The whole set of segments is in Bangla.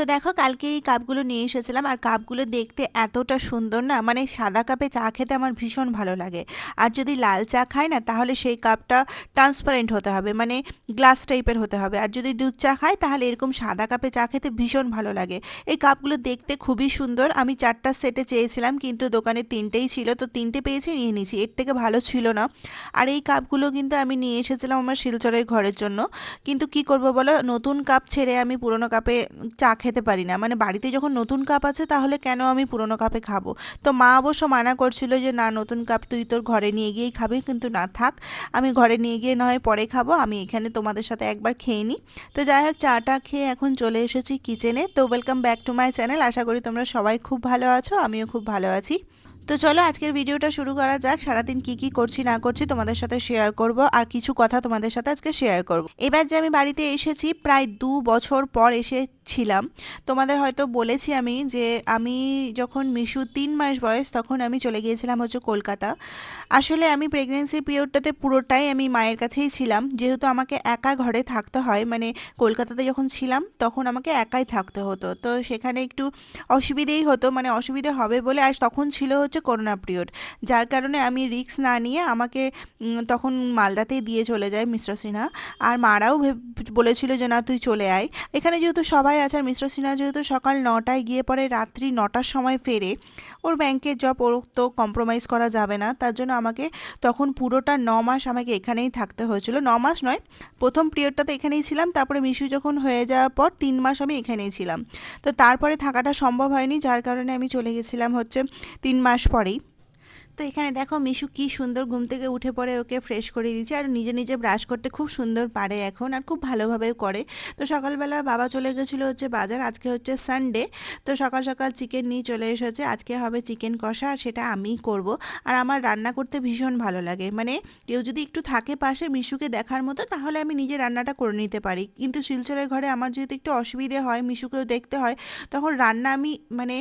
তো দেখো কালকে এই কাপগুলো নিয়ে এসেছিলাম আর কাপগুলো দেখতে এতটা সুন্দর না মানে সাদা কাপে চা খেতে আমার ভীষণ ভালো লাগে। আর যদি লাল চা খাই না, তাহলে সেই কাপটা ট্রান্সপারেন্ট হতে হবে মানে গ্লাস টাইপের হতে হবে। আর যদি দুধ চা খাই, তাহলে এরকম সাদা কাপে চা খেতে ভীষণ ভালো লাগে। এই কাপগুলো দেখতে খুবই সুন্দর, আমি চারটা সেটে চেয়েছিলাম, কিন্তু দোকানে তিনটেই ছিল, তো তিনটে পেয়েছি, নিয়ে নিয়েছি, এর থেকে ভালো ছিল না। আর এই কাপগুলো কিন্তু আমি নিয়ে এসেছিলাম আমার শিলচরের ঘরের জন্য। কিন্তু কি করব বলো, নতুন কাপ ছেড়ে আমি পুরনো কাপে চা খেতে পারি না। মানে বাড়িতে যখন নতুন কাপ আছে, তাহলে কেন আমি পুরনো কাপে খাব? তো মা অবশ্য মানা করছিল যে, না, নতুন কাপ তুই তোর ঘরে নিয়ে গিয়েই খাবি, কিন্তু না থাক, আমি ঘরে নিয়ে গিয়ে নয় পরে খাব, আমি এখানে তোমাদের সাথে একবার খেয়ে নিই। তো যাই হোক, চাটা খেয়ে এখন চলে এসেছি কিচেনে। তো welcome back to my channel. আশা করি তোমরা সবাই খুব ভালো আছো, আমিও খুব ভালো আছি। তো চলো, আজকের ভিডিওটা শুরু করা যাক। সারাদিন কি কি করছি, না করছি তোমাদের সাথে শেয়ার করব, আর কিছু কথা তোমাদের সাথে আজকে শেয়ার করব। এবার যে আমি বাড়িতে এসেছি, প্রায় দু বছর পর এসেছিলাম তোমাদের হয়তো বলেছি আমি যে আমি যখন মিশু তিন মাস বয়স, তখন আমি চলে গিয়েছিলাম হচ্ছে কলকাতা। আসলে আমি প্রেগনেন্সি পিরিয়ডটাতে পুরোটাই আমি মায়ের কাছেই ছিলাম। যেহেতু আমাকে একা ঘরে থাকতে হয় মানে কলকাতাতে যখন ছিলাম, তখন আমাকে একাই থাকতে হতো। তো সেখানে একটু অসুবিধেই হতো মানে অসুবিধে হবে বলে আর তখন ছিল হচ্ছে করোনা পিরিয়ড যার কারণে আমি রিস্ক না নিয়ে আমাকে তখন মালদাতেই দিয়ে চলে যায় মিশ্র সিনহা। আর মারাও বলেছিল যে, না, তুই চলে আয়। এখানে যেহেতু সবাই আছে আর মিশ্র সিনহা, যেহেতু সকাল নটায় গিয়ে পরে রাত্রি নটার সময় ফেরে ওর ব্যাংকের জব ওর তো কম্প্রোমাইজ করা যাবে না। তার জন্য আমাকে তখন পুরোটা ন মাস আমাকে এখানেই থাকতে হয়েছিল। ন মাস নয়, প্রথম পিরিয়ডটাতে এখানেই ছিলাম, তারপরে মিশু যখন হয়ে যাওয়ার পর তিন মাস আমি এখানেই ছিলাম। তো তারপরে থাকাটা সম্ভব হয়নি, যার কারণে আমি চলে গেছিলাম হচ্ছে তিন মাস পরেই। তো এখানে দেখো মিশু কি সুন্দর ঘুম থেকে উঠে পড়ে ওকে ফ্রেশ করে দিয়েছে আর নিজে নিজে ব্রাশ করতে খুব সুন্দর পারে এখন আর খুব ভালোভাবেও করে। তো সকালবেলা বাবা চলে গেছিল হচ্ছে বাজার, আজকে হচ্ছে সানডে তো সকাল সকাল চিকেন নিয়ে চলে এসেছে, আজকে হবে চিকেন কষা আর সেটা আমিই করব। আর আমার রান্না করতে ভীষণ ভালো লাগে। মানে কেউ যদি একটু থাকে পাশে মিশুকে দেখার মতো তাহলে আমি নিজে রান্নাটা করে নিতে পারি। কিন্তু শিলচরের ঘরে আমার যেহেতু একটু অসুবিধে হয়, মিশুকেও দেখতে হয়, তখন রান্না আমি মানে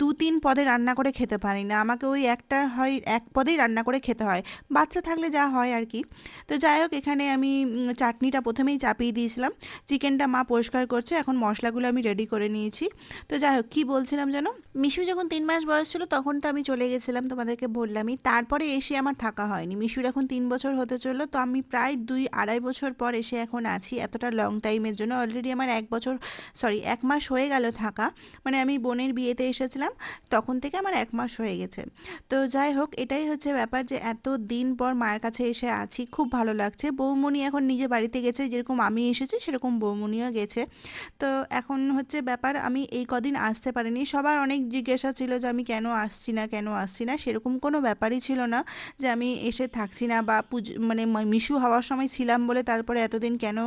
দু তিন পদে রান্না করে খেতে পারি না। আমাকে ওই একটা হয়, এক পদেই রান্না করে খেতে হয়। বাচ্চা থাকলে যা হয় আর কি। তো যাই হোক, এখানে আমি চাটনিটা প্রথমেই চাপিয়ে দিয়েছিলাম। চিকেনটা মা পরিষ্কার করছে, এখন মশলাগুলো আমি রেডি করে নিয়েছি। তো যাই হোক, কী বলছিলাম যেন? মিশু যখন তিন মাস বয়স ছিল, তখন তো আমি চলে গেছিলাম তোমাদেরকে বললামই। তারপরে এসে আমার থাকা হয়নি। মিশুর এখন তিন বছর হতে চলল, তো আমি প্রায় দুই আড়াই বছর পর এসে এখন আছি। এতটা লং টাইমের জন্য অলরেডি আমার এক বছর সরি এক মাস হয়ে গেল থাকা। মানে আমি বোনের বিয়েতে এসেছিলাম, তখন থেকে আমার এক মাস হয়ে গেছে। তো যাই হোক, এটাই হচ্ছে ব্যাপার যে এত দিন পর মায়ের কাছে এসে আছি, খুব ভালো লাগছে। বৌমণি এখন নিজে বাড়িতে গেছে, যেরকম আমি এসেছি সেরকম বৌমণিও গেছে। তো এখন হচ্ছে ব্যাপার, আমি এই কদিন আসতে পারিনি। সবার অনেক জিজ্ঞাসা ছিল যে আমি কেন আসছি না, কেন আসছি না, সেরকম কোনো ব্যাপারই ছিল না যে আমি এসে থাকছি না বা পুজো মানে মিশু হওয়ার সময় ছিলাম বলে তারপরে এতদিন কেন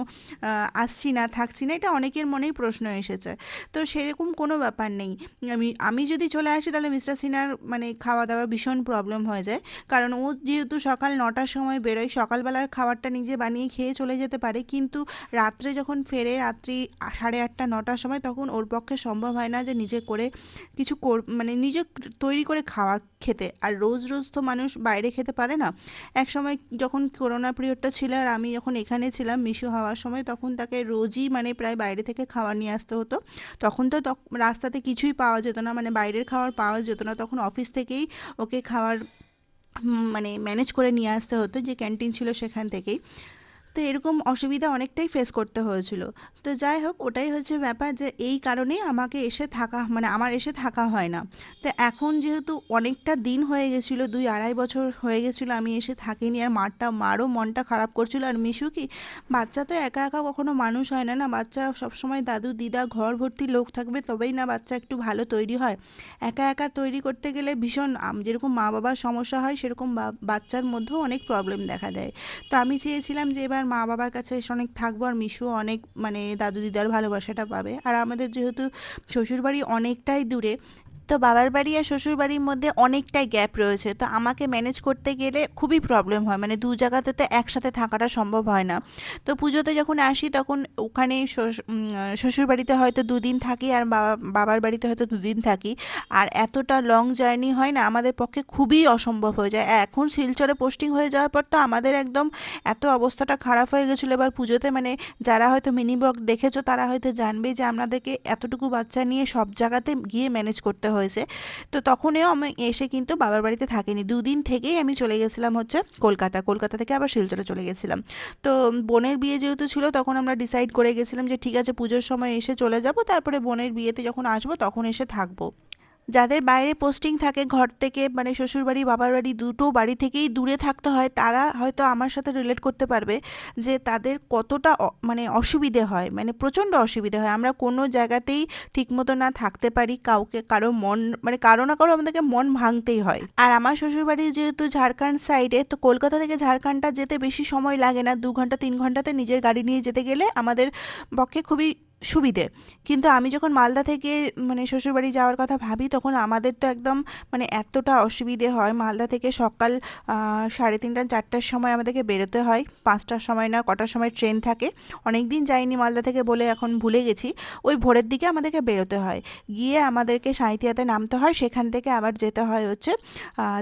আসছি না, থাকছি না, এটা অনেকের মনেই প্রশ্ন এসেছে। তো সেরকম কোনো ব্যাপার নেই। আমি আমি যদি চলে আসি তাহলে মিস্টার সিনার মানে খাওয়া দাওয়া ভীষণ প্রবলেম হয়ে যায়। কারণ ও যেহেতু সকাল নটার সময় বেরোয়, সকালবেলার খাবারটা নিজে বানিয়ে খেয়ে চলে যেতে পারে। কিন্তু রাত্রে যখন ফেরে রাত্রি সাড়ে আটটা, নটার সময়, তখন ওর পক্ষে সম্ভব হয় না যে নিজে করে কিছু মানে নিজে তৈরি করে খাওয়ার খেতে। আর রোজ রোজ তো মানুষ বাইরে খেতে পারে না। এক সময় যখন করোনা পিরিয়ডটা ছিল আর আমি যখন এখানে ছিলাম মিশু হওয়ার সময়, তখন তাকে রোজই মানে প্রায় বাইরে থেকে খাবার নিয়ে আসতে হতো। তখন তো রাস্তাতে কিছুই পাওয়া যেত না মানে বাইরের খাবার পাওয়া যেত না। তখন অফিস থেকেই ওকে হুম, মানে ম্যানেজ করে নিয়ে আসতে হতো যে ক্যান্টিন ছিল সেখান থেকেই। তো এরকম অসুবিধা অনেকটাই ফেস করতে হয়েছিল। তো যাই হোক, ওটাই হচ্ছে ব্যাপার যে এই কারণেই আমাকে এসে থাকা মানে আমার এসে থাকা হয় না। তো এখন যেহেতু অনেকটা দিন হয়ে গেছিল, দুই আড়াই বছর হয়ে গেছিল আমি এসে থাকিনি, আর মারটা, মারও মনটা খারাপ করছিল। আর মিশু কি, বাচ্চা তো একা একা কখনো মানুষ হয় না না বাচ্চা সবসময় দাদু, দিদা, ঘর ভর্তি লোক থাকবে, তবেই না বাচ্চা একটু ভালো তৈরি হয়। একা একা তৈরি করতে গেলে ভীষণ যেরকম মা বাবার সমস্যা হয়, সেরকম বাচ্চার মধ্যেও অনেক প্রবলেম দেখা দেয়। তো আমি চেয়েছিলাম যে এবার মা বাবার কাছে এসে অনেক থাকব আর মিশু অনেক মানে দাদু দিদার ভালোবাসাটা পাবে। আর আমাদের যেহেতু শ্বশুরবাড়ি অনেকটাই দূরে তো বাবার বাড়ি আর শ্বশুর বাড়ির মধ্যে অনেকটাই গ্যাপ রয়েছে। তো আমাকে ম্যানেজ করতে গেলে খুবই প্রবলেম হয়। মানে দু জায়গাতে তো একসাথে থাকাটা সম্ভব হয় না। তো পুজোতে যখন আসি তখন ওখানে শ্বশুর বাড়িতে হয়তো দুদিন থাকি আর বাবা, বাবার বাড়িতে হয়তো দুদিন থাকি। আর এতটা লং জার্নি হয় না, আমাদের পক্ষে খুবই অসম্ভব হয়ে যায়। এখন শিলচরে পোস্টিং হয়ে যাওয়ার পর তো আমাদের একদম এত অবস্থাটা খারাপ হয়ে গেছিল। এবার পুজোতে মানে যারা হয়তো মিনি ব্লগ দেখেছ তারা হয়তো জানবে যে আপনাদেরকে এতটুকু বাচ্চা নিয়ে সব জায়গাতে গিয়ে ম্যানেজ করতে হয়েছে। তো তখনও আমি এসে কিন্তু বাবার বাড়িতে থাকিনি। দুদিন থেকেই আমি চলে গেছিলাম হচ্ছে কলকাতা। কলকাতা থেকে আবার শিলচরে চলে গেছিলাম। তো বোনের বিয়ে যেহেতু ছিল, তখন আমরা ডিসাইড করে গেছিলাম যে ঠিক আছে, পুজোর সময় এসে চলে যাব। তারপরে বোনের বিয়েতে যখন আসব, তখন এসে থাকব। যাদের বাইরে পোস্টিং থাকে ঘর থেকে মানে শ্বশুরবাড়ি বাবার বাড়ি দুটো বাড়ি থেকেই দূরে থাকতে হয়, তারা হয়তো আমার সাথে রিলেট করতে পারবে যে তাদের কতটা মানে অসুবিধে হয় মানে প্রচণ্ড অসুবিধে হয়। আমরা কোনো জায়গাতেই ঠিকমতো না থাকতে পারি, কাউকে, কারও মন মানে কারও না কারও আমাদেরকে মন ভাঙতেই হয়। আর আমার শ্বশুরবাড়ি যেহেতু ঝাড়খণ্ড সাইডে তো কলকাতা থেকে ঝাড়খণ্ডটা যেতে বেশি সময় লাগে না। দু ঘণ্টা, তিন ঘন্টাতে নিজের গাড়ি নিয়ে যেতে গেলে আমাদের পক্ষে খুবই সুবিধে। কিন্তু আমি যখন মালদা থেকে মানে শ্বশুরবাড়ি যাওয়ার কথা ভাবি, তখন আমাদের তো একদম মানে এতটা অসুবিধে হয়। মালদা থেকে সকাল সাড়ে তিনটা, চারটার সময় আমাদেরকে বেরোতে হয়। পাঁচটার সময় না, কটার সময় ট্রেন থাকে। অনেক দিন যাইনি মালদা থেকে বলে এখন ভুলে গেছি। ওই ভোরের দিকে আমাদেরকে বেরোতে হয়। গিয়ে আমাদেরকে সাঁইথিয়াতে নামতে হয়। সেখান থেকে আবার যেতে হয় হচ্ছে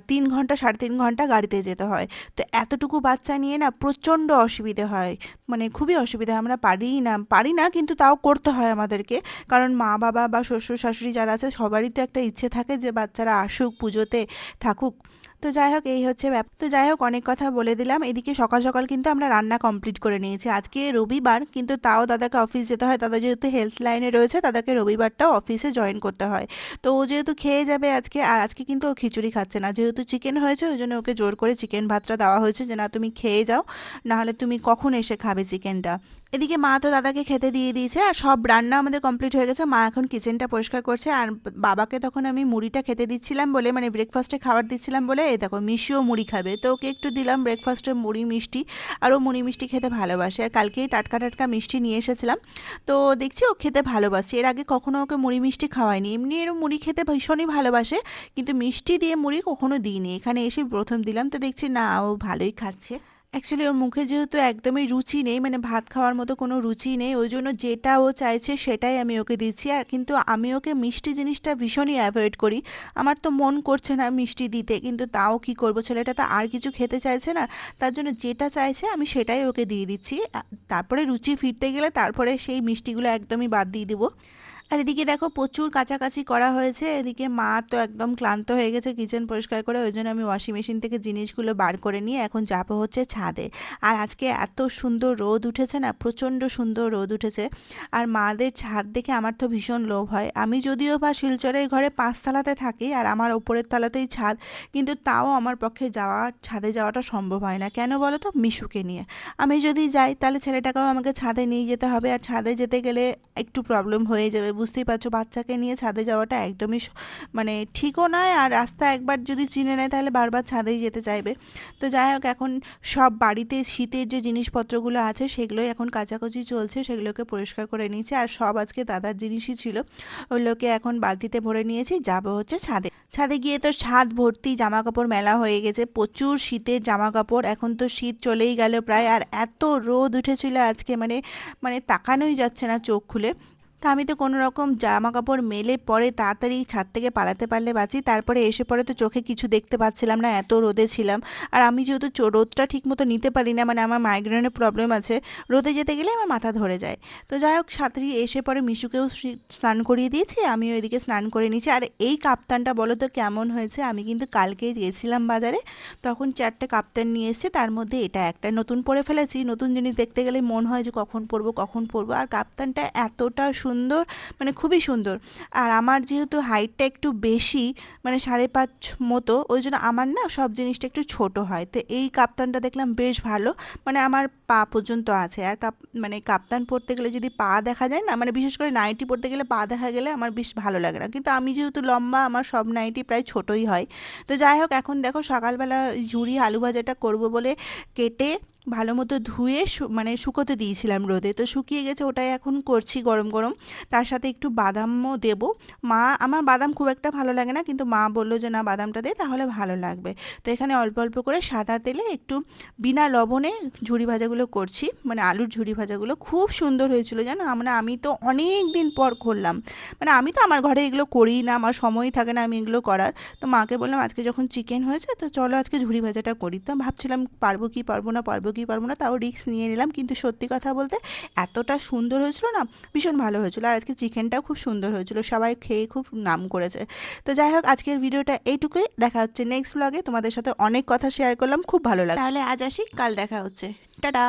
তিন ঘণ্টা, সাড়ে তিন ঘণ্টা গাড়িতে যেতে হয়। তো এতটুকু বাচ্চা নিয়ে না প্রচণ্ড অসুবিধে হয়। মানে খুবই অসুবিধা। আমরা পারি না পারি না, কিন্তু তাও করতে হয় আমাদেরকে। কারণ মা, বাবা বা শ্বশুর, শাশুড়ি যারা আছে, সবারই তো একটা ইচ্ছে থাকে যে বাচ্চারা আসুক, পুজোতে থাকুক। তো যাই হোক, এই হচ্ছে ব্যাপার তো যাই হোক, অনেক কথা বলে দিলাম। এদিকে সকাল সকাল কিন্তু আমরা রান্না কমপ্লিট করে নিয়েছি। আজকে রবিবার, কিন্তু তাও দাদাকে অফিস যেতে হয়। দাদা যেহেতু হেলথ লাইনে রয়েছে, দাদাকে রবিবারটাও অফিসে জয়েন করতে হয়। তো ও যেহেতু খেয়ে যাবে আজকে, আর আজকে কিন্তু ও খিচুড়ি খাচ্ছে না। যেহেতু চিকেন হয়েছে, ওই জন্য ওকে জোর করে চিকেন ভাতটা দেওয়া হয়েছে যে, না, তুমি খেয়ে যাও। নাহলে তুমি কখন এসে খাবে চিকেনটা এদিকে মা তো দাদাকে খেতে দিয়ে দিয়েছে, আর সব রান্না আমাদের কমপ্লিট হয়ে গেছে। মা এখন কিচেনটা পরিষ্কার করছে, আর বাবাকে তখন আমি মুড়িটা খেতে দিচ্ছিলাম বলে মানে ব্রেকফাস্টে খাবার দিচ্ছিলাম বলে এই দেখো মিশিও মুড়ি খাবে। তো ওকে একটু দিলাম ব্রেকফাস্টে মুড়ি, মিষ্টি। আর ও মুড়ি, মিষ্টি খেতে ভালোবাসে। আর কালকেই টাটকা টাটকা মিষ্টি নিয়ে এসেছিলাম। তো দেখছি ও খেতে ভালোবাসে। এর আগে কখনো ওকে মুড়ি, মিষ্টি খাওয়ায়নি। এমনি এর মুড়ি খেতে ভীষণই ভালোবাসে। কিন্তু মিষ্টি দিয়ে মুড়ি কখনো দিইনি। এখানে এসে প্রথম দিলাম। তো দেখছি না, ও ভালোই খাচ্ছে। অ্যাকচুয়ালি ওর মুখে যেহেতু একদমই রুচি নেই মানে ভাত খাওয়ার মতো কোনো রুচি নেই, ওই জন্য যেটা ও চাইছে সেটাই আমি ওকে দিচ্ছি। আর কিন্তু আমি ওকে মিষ্টি জিনিসটা ভীষণই অ্যাভয়েড করি। আমার তো মন করছে না মিষ্টি দিতে, কিন্তু তাও কি করব? ছেলেটা তো আর কিছু খেতে চাইছে না, তার জন্য যেটা চাইছে আমি সেটাই ওকে দিয়ে দিচ্ছি। তারপরে রুচি ফিরতে গেলে তারপরে সেই মিষ্টিগুলো একদমই বাদ দিয়ে দেবো। আর এদিকে দেখো প্রচুর কাছাকাছি করা হয়েছে। এদিকে মা তো একদম ক্লান্ত হয়ে গেছে কিচেন পরিষ্কার করে, ওই জন্য আমি ওয়াশিং মেশিন থেকে জিনিসগুলো বার করে নিয়ে এখন যাব হচ্ছে ছাদে। আর আজকে এত সুন্দর রোদ উঠেছে না, প্রচণ্ড সুন্দর রোদ উঠেছে। আর মাদের ছাদ দেখে আমার তো ভীষণ লোভ হয়। আমি যদিও বা শিলচরের ঘরে পাঁচতলাতে থাকি আর আমার ওপরের তলাতেই ছাদ, কিন্তু তাও আমার পক্ষে যাওয়া, ছাদে যাওয়াটা সম্ভব হয় না। কেন বলো তো? মিশুকে নিয়ে। আমি যদি যাই তাহলে ছেলেটাকেও আমাকে ছাদে নিয়ে যেতে হবে। আর ছাদে যেতে গেলে একটু প্রবলেম হয়ে যাবে বুঝতেই পারছ, বাচ্চাকে নিয়ে ছাদে যাওয়াটা একদমই মানে ঠিকও নয় আর রাস্তা একবার যদি চিনে নেয় তাহলে বারবার ছাদেই যেতে চাইবে। তো যাই হোক, এখন সব বাড়িতে শীতের যে জিনিসপত্রগুলো আছে সেগুলোই এখন কাচাকুচি চলছে, সেগুলোকে পরিষ্কার করে নিয়েছি আর সব আজকে দাদার জিনিসই ছিল। ওগুলোকে এখন বালতিতে ভরে নিয়েছি, যাব হচ্ছে ছাদে। ছাদে গিয়ে তো ছাদ ভর্তি জামা কাপড় মেলা হয়ে গেছে, প্রচুর শীতের জামা কাপড় এখন তো শীত চলেই গেল প্রায়। আর এত রোদ উঠেছিল আজকে মানে মানে তাকানোই যাচ্ছে না চোখ খুলে। তা আমি তো কোনো রকম জামা কাপড় মেলে পরে তাড়াতাড়ি ছাদ থেকে পালাতে পারলে বাঁচি। তারপরে এসে পরে তো চোখে কিছু দেখতে পাচ্ছিলাম না, এত রোদে ছিলাম। আর আমি যেহেতু রোদটা ঠিক মতো নিতে পারি না মানে আমার মাইগ্রেনের প্রবলেম আছে, রোদে যেতে গেলে আমার মাথা ধরে যায়। তো যাই হোক সাঁতরি এসে পরে মিশুকেও স্নান করিয়ে দিয়েছি, আমিও এদিকে স্নান করে নিয়েছি। আর এই কাপ্তানটা বলো তো কেমন হয়েছে? আমি কিন্তু কালকে গেছিলাম বাজারে, তখন চারটে কাপ্তান নিয়ে এসেছে, তার মধ্যে এটা একটা নতুন পরে ফেলেছি। নতুন জিনিস দেখতে গেলে মন হয় যে কখন পরবো কখন পরবো। আর কাপ্তানটা এতটা সুন্দর মানে খুবই সুন্দর। আর আমার যেহেতু হাইটটা একটু বেশি মানে সাড়ে পাঁচ মতো, ওই জন্য আমার না সব জিনিসটা একটু ছোট হয়। তো এই কাপ্তানটা দেখলাম বেশ ভালো মানে আমার পা পর্যন্ত আছে। আর কাপ মানে কাপ্তান পরতে গেলে যদি পা দেখা যায় না মানে বিশেষ করে নাইটি পরতে গেলে পা দেখা গেলে আমার বেশ ভালো লাগে না। কিন্তু আমি যেহেতু লম্বা, আমার সব নাইটি প্রায় ছোটই হয়। তো যাই হোক, এখন দেখো সকালবেলা ঝুরি আলু ভাজাটা করব বলে কেটে ভালো মতো ধুয়ে মানে শুকোতে দিয়েছিলাম রোদে। তো শুকিয়ে গেছে, ওটাই এখন করছি গরম গরম। তার সাথে একটু বাদামও দেব। মা, আমার বাদাম খুব একটা ভালো লাগে না, কিন্তু মা বলল যে, না, বাদামটা দে, তাহলে ভালো লাগবে। তো এখানে অল্প অল্প করে সাদা তেলে একটু বিনা লবণে ঝুড়ি ভাজাগুলো করছি। মানে আলুর ঝুড়ি ভাজাগুলো খুব সুন্দর হয়েছিল, জানো? মানে আমি তো অনেক দিন পর করলাম। মানে আমি তো আমার ঘরে এগুলো করি না, আমার সময়ই থাকে না আমি এগুলো করার। তো মাকে বললাম, আজকে যখন চিকেন হয়েছে, তো চলো আজকে ঝুড়ি ভাজাটা করি। তো ভাবছিলাম, পারব কি, পারব না, পারব কি পারব না, তাও রিস্ক নিয়ে নিলাম। কিন্তু সত্যি কথা বলতে এতটা সুন্দর হয়েছিল না, ভীষণ ভালো হয়েছিল। আর আজকে চিকেনটাও খুব সুন্দর হয়েছিল, সবাই খেয়ে খুব নাম করেছে। তো যাই হোক, আজকের ভিডিওটা এইটুকুই। দেখা হচ্ছে নেক্সট ব্লগে তোমাদের সাথে অনেক কথা শেয়ার করলাম, খুব ভালো লাগে তাহলে আজ আসি, কাল দেখা হচ্ছে। টাটা!